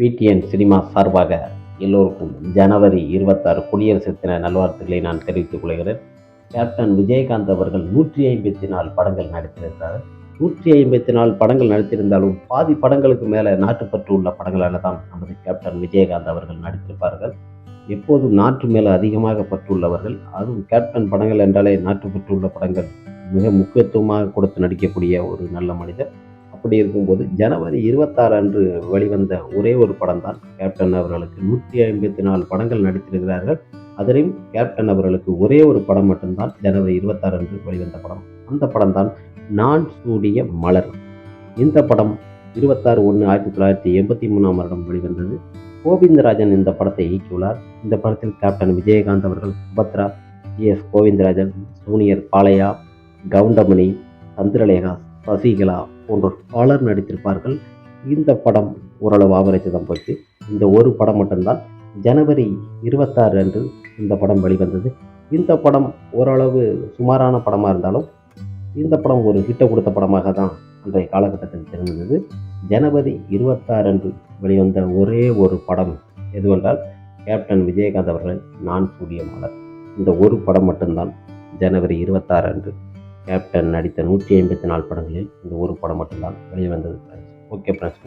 PTN cinema சார்பாக எல்லோருக்கும் ஜனவரி இருபத்தாறு குடியரசு தின நல்வாழ்த்துக்களை நான் தெரிவித்துக் கொள்கிறேன். கேப்டன் விஜயகாந்த் அவர்கள் நூற்றி ஐம்பத்தி நாலு படங்கள் நடித்திருந்தார் நூற்றி ஐம்பத்தி நாலு படங்கள் நடித்திருந்தாலும் பாதி படங்களுக்கு மேலே நாட்டுப்பற்று உள்ள படங்களால் தான் நமது கேப்டன் விஜயகாந்த் அவர்கள் நடித்திருப்பார்கள். எப்போதும் நாட்டு மேலே அதிகமாக பற்றுள்ளவர்கள் அதுவும் கேப்டன் படங்கள் என்றாலே நாட்டுப்பற்று உள்ள படங்கள் மிக முக்கியத்துவமாக கொடுத்து நடிக்கக்கூடிய ஒரு நல்ல மனிதர். அப்படி இருக்கும்போது ஜனவரி இருபத்தாறு அன்று வெளிவந்த ஒரே ஒரு படம் தான் கேப்டன் அவர்களுக்கு நூற்றி ஐம்பத்தி நாலு படங்கள் நடித்திருக்கிறார்கள். அதிலையும் கேப்டன் அவர்களுக்கு ஒரே ஒரு படம் மட்டும்தான் ஜனவரி இருபத்தாறு அன்று வெளிவந்த படம். அந்த படம் தான் நான் சூடிய மலர். இந்த படம் இருபத்தாறு ஒன்று ஆயிரத்தி தொள்ளாயிரத்தி எண்பத்தி மூணாம் வருடம் வெளிவந்தது. கோவிந்தராஜன் இந்த படத்தை இயக்கியுள்ளார். இந்த படத்தில் கேப்டன் விஜயகாந்த் அவர்கள் Subhadra G S. Govindarajan junior Balaiah Goundamani Chandralekha Sasikala போன்றோர் பலர் நடித்திருப்பார்கள். இந்த படம் ஓரளவு ஆவரேஜ் தான் போச்சு. இந்த ஒரு படம் மட்டும்தான். ஜனவரி இருபத்தாறு அன்று இந்த படம் வெளிவந்தது. இந்த படம் ஓரளவு சுமாரான படமாக இருந்தாலும் இந்த படம் ஒரு ஹிட்டை கொடுத்த படமாக தான் அன்றைய காலகட்டத்தில் தெரிந்தது. ஜனவரி இருபத்தாறு அன்று வெளிவந்த ஒரே ஒரு படம் எதுவென்றால் கேப்டன் விஜயகாந்த் அவர்கள் நான் சூடிய மலர். இந்த ஒரு படம் மட்டும்தான் ஜனவரி இருபத்தாறு அன்று கேப்டன் நடித்த நூற்றி ஐம்பத்தி நாலு படங்களில் இந்த ஒரு படம் மட்டும்தான் வெளிவந்தது. Friends okay friends